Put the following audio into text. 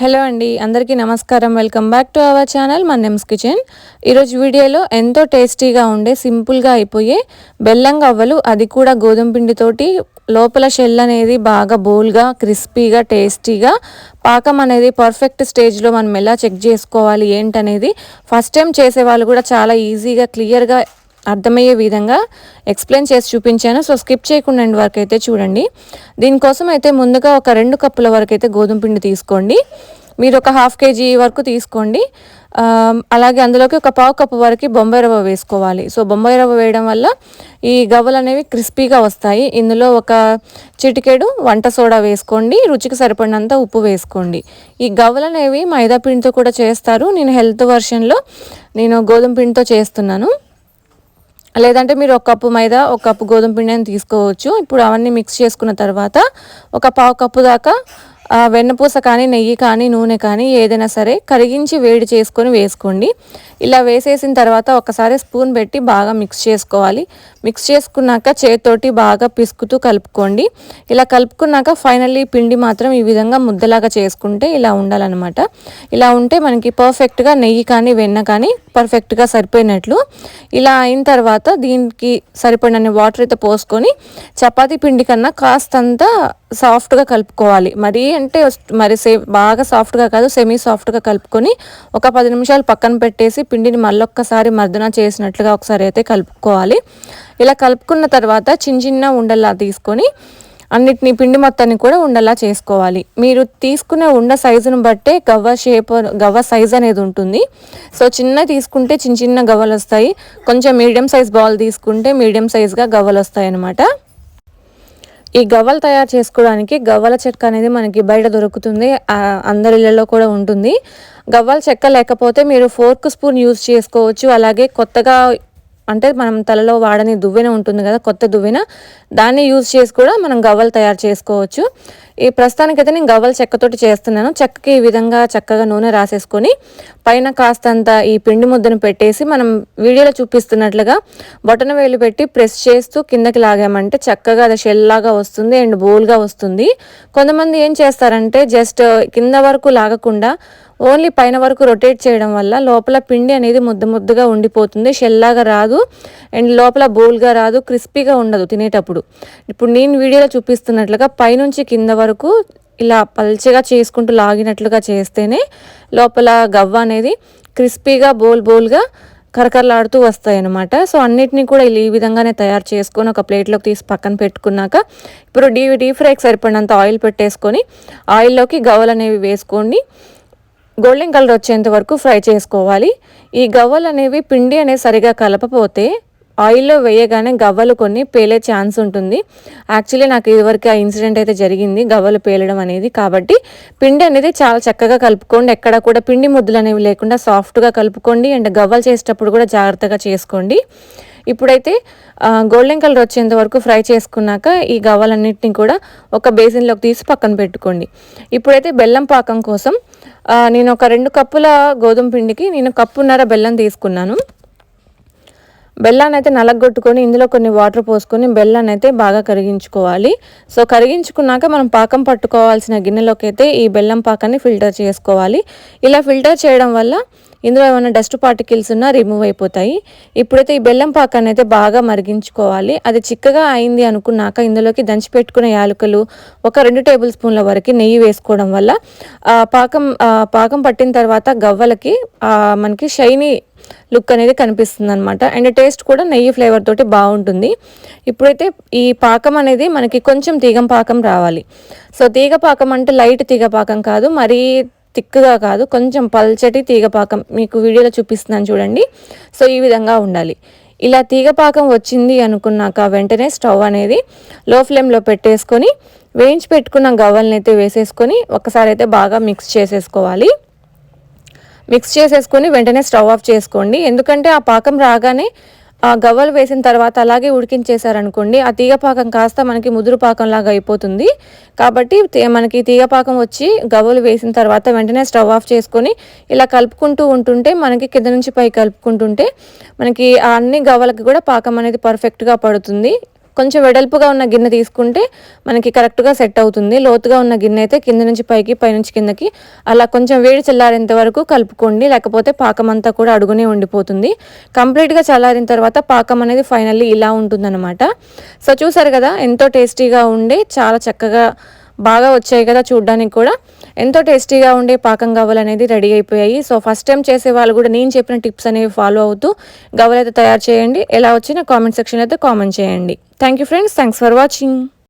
Hello అండి అందరికీ నమస్కారం. Welcome back to our channel మన నెమ్స్ కిచెన్. ఈరోజు వీడియోలో ఎంతో టేస్టీగా ఉండే సింపుల్గా అయిపోయే బెల్లం గవ్వలు అది కూడా గోధుమ పిండితోటి లోపల షెల్ అనేది బాగా బోల్గా క్రిస్పీగా టేస్టీగా పాకం అనేది పర్ఫెక్ట్ స్టేజ్లో మనం ఎలా చెక్ చేసుకోవాలి ఏంటనేది ఫస్ట్ టైం చేసే వాళ్ళు కూడా చాలా ఈజీగా క్లియర్గా అర్థమయ్యే విధంగా ఎక్స్ప్లెయిన్ చేసి చూపించాను. సో స్కిప్ చేయకుండా వరకు అయితే చూడండి. దీనికోసం అయితే ముందుగా ఒక రెండు కప్పుల వరకు అయితే గోధుమ పిండి తీసుకోండి. మీరు ఒక హాఫ్ కేజీ వరకు తీసుకోండి. అలాగే అందులోకి ఒక పావు కప్పు వరకు బొంబాయి రవ్వ వేసుకోవాలి. సో బొంబాయి రవ్వ వేయడం వల్ల ఈ గవ్వలు అనేవి క్రిస్పీగా వస్తాయి. ఇందులో ఒక చిటికెడు వంట సోడా వేసుకోండి. రుచికి సరిపడినంత ఉప్పు వేసుకోండి. ఈ గవ్వలు అనేవి మైదా పిండితో కూడా చేస్తారు. నేను హెల్త్ వర్షన్లో నేను గోధుమ పిండితో చేస్తున్నాను. లేదంటే మీరు ఒక కప్పు మైదా ఒక కప్పు గోధుమ పిండి అని తీసుకోవచ్చు. ఇప్పుడు అవన్నీ మిక్స్ చేసుకున్న తర్వాత ఒక పావు కప్పు దాకా వెన్నపూస కానీ నెయ్యి కానీ నూనె కానీ ఏదైనా సరే కరిగించి వేడి చేసుకొని వేసుకోండి. ఇలా వేసేసిన తర్వాత ఒకసారి స్పూన్ పెట్టి బాగా మిక్స్ చేసుకోవాలి. మిక్స్ చేసుకున్నాక చేతితోటి బాగా పిసుకుతూ కలుపుకోండి. ఇలా కలుపుకున్నాక ఫైనల్లీ పిండి మాత్రం ఈ విధంగా ముద్దలాగా చేసుకుంటే ఇలా ఉండాలన్నమాట. ఇలా ఉంటే మనకి పర్ఫెక్ట్గా నెయ్యి కానీ వెన్న కానీ పర్ఫెక్ట్గా సరిపోయినట్లు. ఇలా అయిన తర్వాత దీనికి సరిపడిన వాటర్ అయితే పోసుకొని చపాతీ పిండి కన్నా కాస్తంత సాఫ్ట్గా కలుపుకోవాలి. మరీ అంటే మరి సే బాగా సాఫ్ట్గా కాదు సెమీ సాఫ్ట్గా కలుపుకొని ఒక పది నిమిషాలు పక్కన పెట్టేసి పిండిని మళ్ళొక్కసారి మర్దన చేసినట్లుగా ఒకసారి అయితే కలుపుకోవాలి. ఇలా కలుపుకున్న తర్వాత చిన్న చిన్న ఉండల్లా తీసుకొని అన్నిటిని పిండి మొత్తాన్ని కూడా ఉండలా చేసుకోవాలి. మీరు తీసుకునే ఉండ సైజును బట్టే గవ్వ షేప్ గవ్వ సైజ్ అనేది ఉంటుంది. సో చిన్న తీసుకుంటే చిన్న చిన్న గవ్వలు వస్తాయి కొంచెం మీడియం సైజ్ బాల్ తీసుకుంటే మీడియం సైజ్గా గవ్వలు వస్తాయి అన్నమాట ఈ గవ్వలు తయారు చేసుకోవడానికి గవ్వల చెక్క అనేది మనకి బయట దొరుకుతుంది అందరిళ్ళలో కూడా ఉంటుంది. గవ్వల చెక్క లేకపోతే మీరు ఫోర్క్ స్పూన్ యూజ్ చేసుకోవచ్చు అలాగే కొత్తగా అంటే మనం తలలో వాడని దువ్వెన ఉంటుంది కదా కొత్త దువ్వెన దాన్ని యూజ్ చేసి కూడా మనం గవ్వలు తయారు చేసుకోవచ్చు. ఈ ప్రస్తుతానికైతే నేను గవ్వల చెక్కతోటి చేస్తున్నాను. చెక్కకి ఈ విధంగా చక్కగా నూనె రాసేసుకొని పైన కాస్తంత ఈ పిండి ముద్దను పెట్టేసి మనం వీడియోలో చూపిస్తున్నట్లుగా బొటన వేలు పెట్టి ప్రెస్ చేస్తూ కిందకి లాగామంటే చక్కగా అది షెల్లాగా వస్తుంది అండ్ బోల్గా వస్తుంది. కొంతమంది ఏం చేస్తారంటే జస్ట్ కింద వరకు లాగకుండా ఓన్లీ పైన వరకు రొటేట్ చేయడం వల్ల లోపల పిండి అనేది ముద్ద ముద్దగా ఉండిపోతుంది షెల్లాగా రాదు అండ్ లోపల బోల్గా రాదు క్రిస్పీగా ఉండదు తినేటప్పుడు. ఇప్పుడు నేను వీడియోలో చూపిస్తున్నట్లుగా పైనుంచి కింద వరకు ఇలా పల్చగా చేసుకుంటూ లాగినట్లుగా చేస్తేనే లోపల గవ్వ అనేది క్రిస్పీగా బోల్ బోల్గా కరకరలాడుతూ వస్తాయి అనమాట సో అన్నిటినీ కూడా ఈ విధంగానే తయారు చేసుకొని ఒక ప్లేట్లోకి తీసి పక్కన పెట్టుకున్నాక ఇప్పుడు డీ డీప్ ఫ్రైకి సరిపడినంత ఆయిల్ పెట్టేసుకొని ఆయిల్లోకి గవ్వలు అనేవి వేసుకోండి. గోల్డెన్ కలర్ వచ్చేంత వరకు ఫ్రై చేసుకోవాలి. ఈ గవ్వలు అనేవి పిండి అనేది సరిగా కలపపోతే ఆయిల్లో వేయగానే గవ్వలు కొన్ని పేలే ఛాన్స్ ఉంటుంది. యాక్చువల్లీ నాకు ఇదివరకు ఆ ఇన్సిడెంట్ అయితే జరిగింది గవ్వలు పేలడం అనేది. కాబట్టి పిండి అనేది చాలా చక్కగా కలుపుకోండి. ఎక్కడ కూడా పిండి ముద్దలు అనేవి లేకుండా సాఫ్ట్గా కలుపుకోండి అండ్ గవ్వలు చేసేటప్పుడు కూడా జాగ్రత్తగా చేసుకోండి. ఇప్పుడైతే గోల్డెన్ కలర్ వచ్చేంత వరకు ఫ్రై చేసుకున్నాక ఈ గవ్వలన్నింటినీ కూడా ఒక బేసిన్లోకి తీసి పక్కన పెట్టుకోండి. ఇప్పుడైతే బెల్లం పాకం కోసం నేను ఒక రెండు కప్పుల గోధుమ పిండికి నేను కప్పున్నర బెల్లం తీసుకున్నాను. బెల్లాన్ని అయితే నలగొట్టుకొని ఇందులో కొన్ని వాటర్ పోసుకొని బెల్లాన్ని అయితే బాగా కరిగించుకోవాలి. సో కరిగించుకున్నాక మనం పాకం పట్టుకోవాల్సిన గిన్నెలోకి అయితే ఈ బెల్లం పాకాన్ని ఫిల్టర్ చేసుకోవాలి. ఇలా ఫిల్టర్ చేయడం వల్ల ఇందులో ఏమైనా డస్ట్ పార్టికల్స్ ఉన్నా రిమూవ్ అయిపోతాయి. ఇప్పుడైతే ఈ బెల్లం పాకాన్ని అయితే బాగా మరిగించుకోవాలి. అది చిక్కగా అయింది అనుకున్నాక ఇందులోకి దంచి పెట్టుకున్న యాలకులు ఒక రెండు టేబుల్ స్పూన్ల వరకు నెయ్యి వేసుకోవడం వల్ల పాకం పాకం పట్టిన తర్వాత గవ్వలకి మనకి షైనీ లుక్ అనేది కనిపిస్తుంది అనమాట అండ్ టేస్ట్ కూడా నెయ్యి ఫ్లేవర్ తోటి బాగుంటుంది. ఇప్పుడైతే ఈ పాకం అనేది మనకి కొంచెం తీగం పాకం రావాలి. సో తీగ పాకం అంటే లైట్ తీగ పాకం కాదు. మరీ థిక్గా కాదు కొంచెం పల్చటి తీగపాకం మీకు వీడియోలో చూపిస్తున్నాను చూడండి. సో ఈ విధంగా ఉండాలి. ఇలా తీగపాకం వచ్చింది అనుకున్నాక వెంటనే స్టవ్ అనేది లో ఫ్లేమ్లో పెట్టేసుకొని వేయించి పెట్టుకున్న గవ్వల్ని అయితే వేసేసుకొని ఒకసారి అయితే బాగా మిక్స్ చేసేసుకోవాలి. మిక్స్ చేసేసుకొని వెంటనే స్టవ్ ఆఫ్ చేసుకోండి. ఎందుకంటే ఆ పాకం రాగానే ఆ గవ్వలు వేసిన తర్వాత అలాగే ఉడికించేసారనుకోండి ఆ తీగపాకం కాస్త మనకి ముదురు పాకం లాగా అయిపోతుంది. కాబట్టి మనకి తీగపాకం వచ్చి గవ్వలు వేసిన తర్వాత వెంటనే స్టవ్ ఆఫ్ చేసుకొని ఇలా కలుపుకుంటూ ఉంటుంటే మనకి కింద నుంచి పై కలుపుకుంటుంటే మనకి అన్ని గవ్వలకి కూడా పాకం అనేది పర్ఫెక్ట్గా పడుతుంది. కొంచెం వెడల్పుగా ఉన్న గిన్నె తీసుకుంటే మనకి కరెక్ట్గా సెట్ అవుతుంది. లోతుగా ఉన్న గిన్నె అయితే కింద నుంచి పైకి పైనుంచి కిందకి అలా కొంచెం వేడి చల్లారేంత వరకు కలుపుకోండి. లేకపోతే పాకం అంతా కూడా అడుగునే ఉండిపోతుంది. కంప్లీట్గా చల్లారిన తర్వాత పాకం అనేది ఫైనల్లీ ఇలా ఉంటుందన్నమాట. సో చూసారు కదా ఎంతో టేస్టీగా ఉండే చాలా చక్కగా బాగా వచ్చాయి కదా చూడడానికి కూడా. ఎంతో టేస్టీగా ఉండే పాకం గవ్వలు అనేది రెడీ అయిపోయాయి. సో ఫస్ట్ టైం చేసే వాళ్ళు కూడా నేను చెప్పిన టిప్స్ అనేవి ఫాలో అవుతూ గవ్వలు అయితే తయారు చేయండి. ఎలా వచ్చినా కామెంట్ సెక్షన్ అయితే కామెంట్ చేయండి. Thank you friends thanks for watching